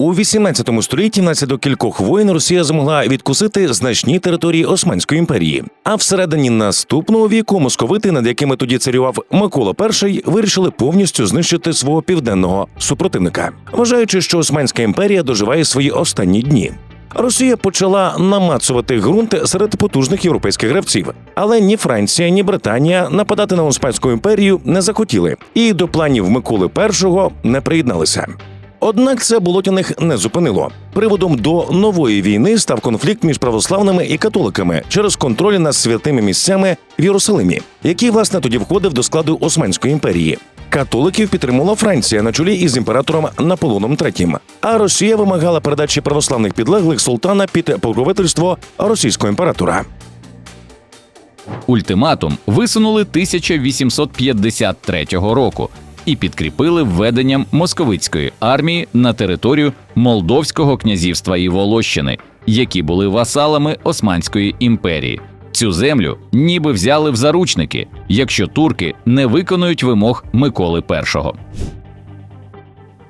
У 18 столітті внаслідок кількох воєн Росія змогла відкусити значні території Османської імперії. А всередині наступного віку московити, над якими тоді царював Микола І, вирішили повністю знищити свого південного супротивника, вважаючи, що Османська імперія доживає свої останні дні. Росія почала намацувати ґрунт серед потужних європейських гравців, але ні Франція, ні Британія нападати на Османську імперію не захотіли і до планів Миколи І не приєдналися. Однак це болотяних не зупинило. Приводом до нової війни став конфлікт між православними і католиками через контроль над святими місцями в Єрусалимі, який власне тоді входив до складу Османської імперії. Католиків підтримувала Франція на чолі із імператором Наполеоном III, а Росія вимагала передачі православних підлеглих султана під покровительство російського імператора. Ультиматум висунули 1853 року і підкріпили введенням московицької армії на територію Молдовського князівства і Волощини, які були васалами Османської імперії. Цю землю ніби взяли в заручники, якщо турки не виконують вимог Миколи І.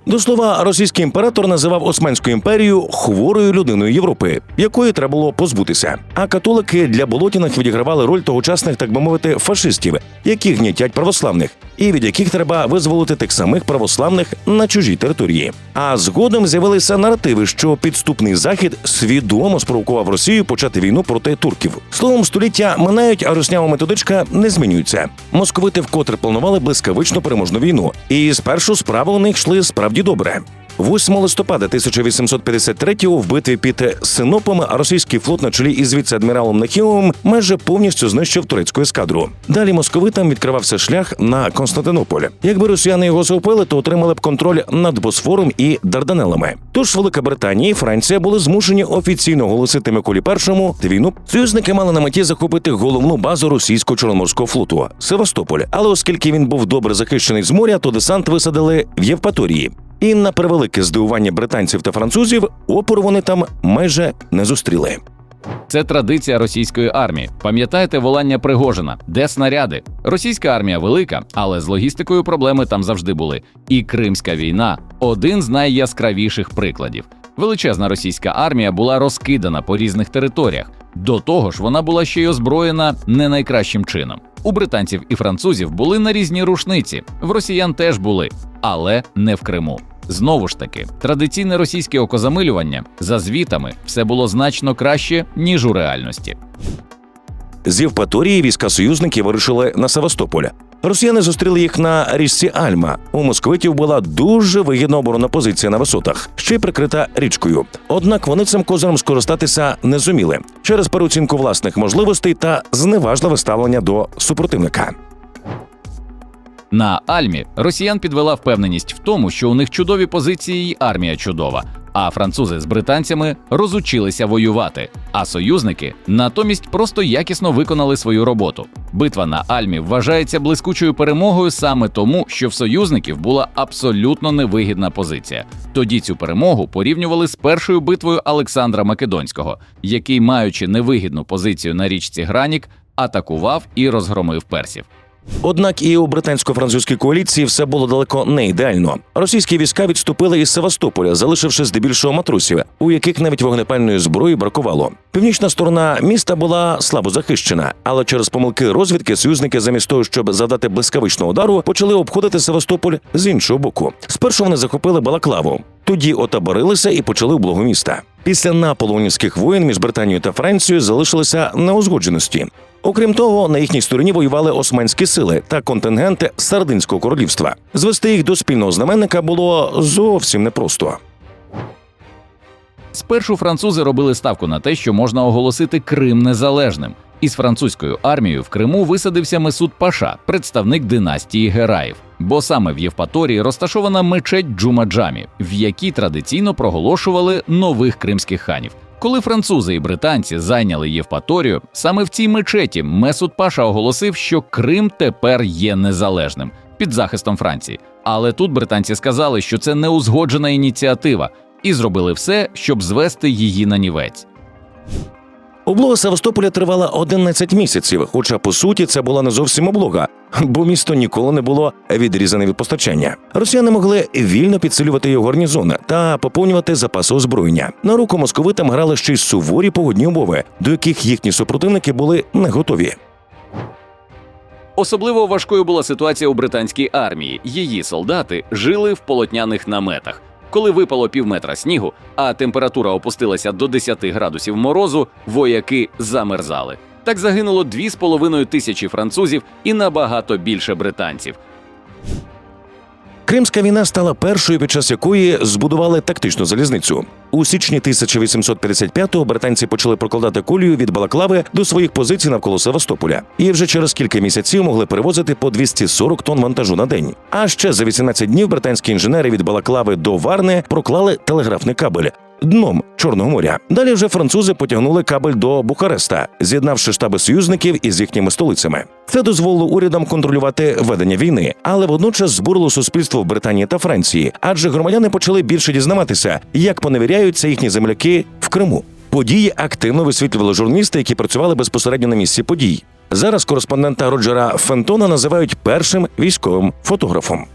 До слова, російський імператор називав Османську імперію хворою людиною Європи, якої треба було позбутися. А католики для болотінах відігравали роль тогочасних, так би мовити, фашистів, які гнітять православних, і від яких треба визволити тих самих православних на чужій території. А згодом з'явилися наративи, що підступний захід свідомо спровокував Росію почати війну проти турків. Словом, століття минають, а руснява методичка не змінюється. Московити вкотре планували блискавично переможну війну, і спершу справи у них йшли справді добре. 8 листопада 1853-го в битві під Синопом російський флот на чолі із віце-адміралом Нахімовим майже повністю знищив турецьку ескадру. Далі московитам відкривався шлях на Константинополь. Якби росіяни його захопили, то отримали б контроль над Босфором і Дарданелами. Тож Велика Британія і Франція були змушені офіційно оголосити Миколі І війну. Союзники мали на меті захопити головну базу російського чорноморського флоту Севастополь. Але оскільки він був добре захищений з моря, то десант висадили в Євпаторії. І на превелике здивування британців та французів опору вони там майже не зустріли. Це традиція російської армії. Пам'ятаєте волання Пригожина, де снаряди? Російська армія велика, але з логістикою проблеми там завжди були. І Кримська війна один з найяскравіших прикладів. Величезна російська армія була розкидана по різних територіях. До того ж, вона була ще й озброєна не найкращим чином. У британців і французів були нарізні рушниці, в росіян теж були, але не в Криму. Знову ж таки, традиційне російське окозамилювання за звітами все було значно краще ніж у реальності. З Євпаторії війська союзників вирушили на Севастополь. Росіяни зустріли їх на річці Альма. У московитів була дуже вигідна оборонна позиція на висотах, ще й прикрита річкою. Однак вони цим козиром скористатися не зуміли через переоцінку власних можливостей та зневажливе ставлення до супротивника. На Альмі росіян підвела впевненість в тому, що у них чудові позиції і армія чудова. А французи з британцями розучилися воювати, а союзники натомість просто якісно виконали свою роботу. Битва на Альмі вважається блискучою перемогою саме тому, що в союзників була абсолютно невигідна позиція. Тоді цю перемогу порівнювали з першою битвою Олександра Македонського, який, маючи невигідну позицію на річці Гранік, атакував і розгромив персів. Однак і у британсько-французькій коаліції все було далеко не ідеально. Російські війська відступили із Севастополя, залишивши здебільшого матросів, у яких навіть вогнепальної зброї бракувало. Північна сторона міста була слабо захищена, але через помилки розвідки союзники, замість того, щоб завдати блискавичного удару, почали обходити Севастополь з іншого боку. Спершу вони захопили Балаклаву. Тоді отаборилися і почали облогу міста. Після наполеонівських воєн між Британією та Францією залишилися неузгодженості. Окрім того, на їхній стороні воювали османські сили та контингенти Сардинського королівства. Звести їх до спільного знаменника було зовсім непросто. Спершу французи робили ставку на те, що можна оголосити Крим незалежним. Із французькою армією в Криму висадився Месуд Паша, представник династії Гераїв. Бо саме в Євпаторії розташована мечеть Джумаджамі, в якій традиційно проголошували нових кримських ханів. Коли французи і британці зайняли Євпаторію, саме в цій мечеті Месуд Паша оголосив, що Крим тепер є незалежним під захистом Франції. Але тут британці сказали, що це неузгоджена ініціатива, і зробили все, щоб звести її на нівець. Облога Севастополя тривала 11 місяців, хоча по суті це була не зовсім облога, бо місто ніколи не було відрізане від постачання. Росіяни могли вільно підсилювати його гарнізони та поповнювати запаси озброєння. На руку московитам грали ще й суворі погодні умови, до яких їхні супротивники були не готові. Особливо важкою була ситуація у британській армії. Її солдати жили в полотняних наметах. Коли випало півметра снігу, а температура опустилася до 10 градусів морозу, вояки замерзали. Так загинуло 2,5 тисячі французів і набагато більше британців. Кримська війна стала першою, під час якої збудували тактичну залізницю. У січні 1855-го британці почали прокладати колію від Балаклави до своїх позицій навколо Севастополя, і вже через кілька місяців могли перевозити по 240 тонн вантажу на день. А ще за 18 днів британські інженери від Балаклави до Варни проклали телеграфний кабель. Дном Чорного моря. Далі вже французи потягнули кабель до Бухареста, з'єднавши штаби союзників із їхніми столицями. Це дозволило урядам контролювати ведення війни, але водночас збурило суспільство в Британії та Франції, адже громадяни почали більше дізнаватися, як поневіряються їхні земляки в Криму. Події активно висвітлювали журналісти, які працювали безпосередньо на місці подій. Зараз кореспондента Роджера Фентона називають першим військовим фотографом.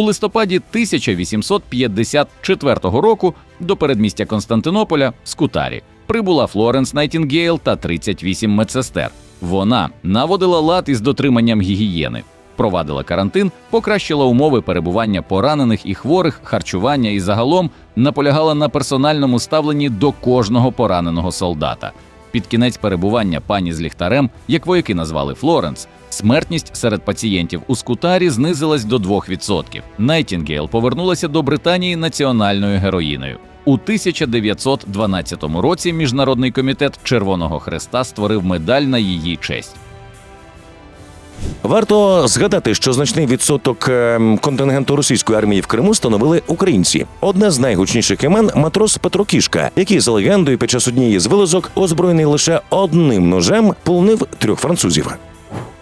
У листопаді 1854 року до передмістя Константинополя Скутарі прибула Флоренс Найтінгейл та 38 медсестер. Вона наводила лад із дотриманням гігієни, провадила карантин, покращила умови перебування поранених і хворих, харчування і загалом наполягала на персональному ставленні до кожного пораненого солдата. Під кінець перебування пані з ліхтарем, як вояки назвали Флоренс, смертність серед пацієнтів у скутарі знизилась до 2%. Найтінгейл повернулася до Британії національною героїною. У 1912 році Міжнародний комітет Червоного Хреста створив медаль на її честь. Варто згадати, що значний відсоток ем, контингенту російської армії в Криму становили українці. Одне з найгучніших імен матрос Петро Кішка, який за легендою під час однієї з вилазок, озброєний лише одним ножем, полонив трьох французів.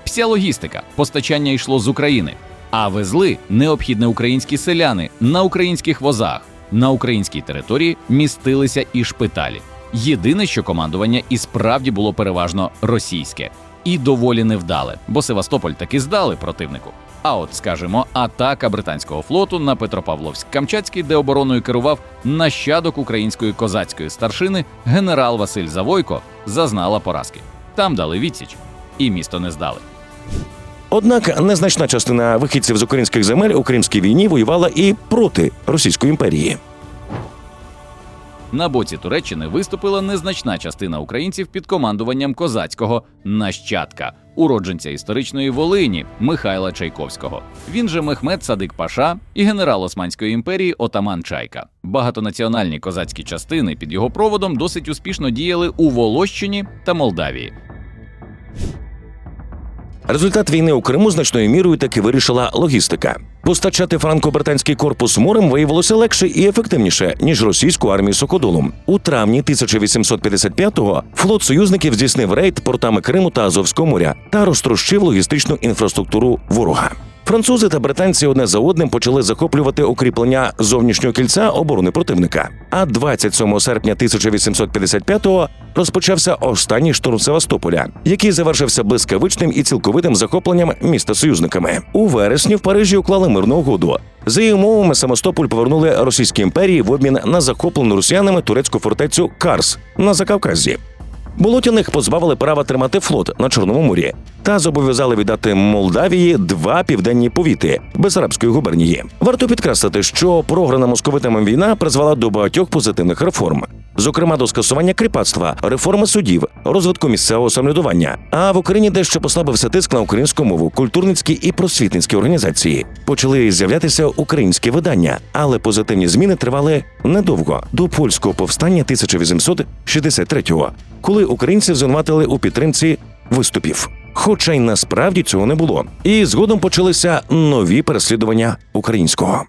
Вся логістика, постачання йшло з України, а везли необхідне українські селяни на українських возах. На українській території містилися і шпиталі. Єдине, що командування і справді було переважно російське і доволі невдале, бо Севастополь таки здали противнику. А от, скажімо, атака британського флоту на Петропавловськ-Камчатський, де обороною керував нащадок української козацької старшини генерал Василь Завойко, зазнала поразки. Там дали відсіч, і місто не здали. Однак незначна частина вихідців з українських земель у Кримській війні воювала і проти Російської імперії. На боці Туреччини виступила незначна частина українців під командуванням козацького нащадка, уродженця історичної Волині Михайла Чайковського. Він же Мехмед Садик Паша і генерал Османської імперії Отаман Чайка. Багатонаціональні козацькі частини під його проводом досить успішно діяли у Волощині та Молдавії. Результат війни у Криму значною мірою таки вирішила логістика. Постачати франко-британський корпус морем виявилося легше і ефективніше ніж російську армію Сокодолом. У травні 1855-го флот союзників здійснив рейд портами Криму та Азовського моря та розтрощив логістичну інфраструктуру ворога. Французи та британці одне за одним почали захоплювати укріплення зовнішнього кільця оборони противника. А 27 серпня 1855-го розпочався останній штурм Севастополя, який завершився блискавичним і цілковитим захопленням міста союзниками. У вересні в Парижі уклали мирну угоду. За її умовами Севастополь повернули Російській імперії в обмін на захоплену росіянами турецьку фортецю Карс на Закавказі. Болотяних позбавили права тримати флот на Чорному морі та зобов'язали віддати Молдавії два південні повіти Бесарабської губернії. Варто підкреслити, що програна московитами війна призвела до багатьох позитивних реформ, зокрема до скасування кріпацтва, реформи судів, розвитку місцевого самоврядування. А в Україні дещо послабився тиск на українську мову, культурницькі і просвітницькі організації. Почали з'являтися українські видання, але позитивні зміни тривали недовго до польського повстання 1863-го, коли українців звинуватили у підтримці виступів. Хоча й насправді цього не було. І згодом почалися нові переслідування українського.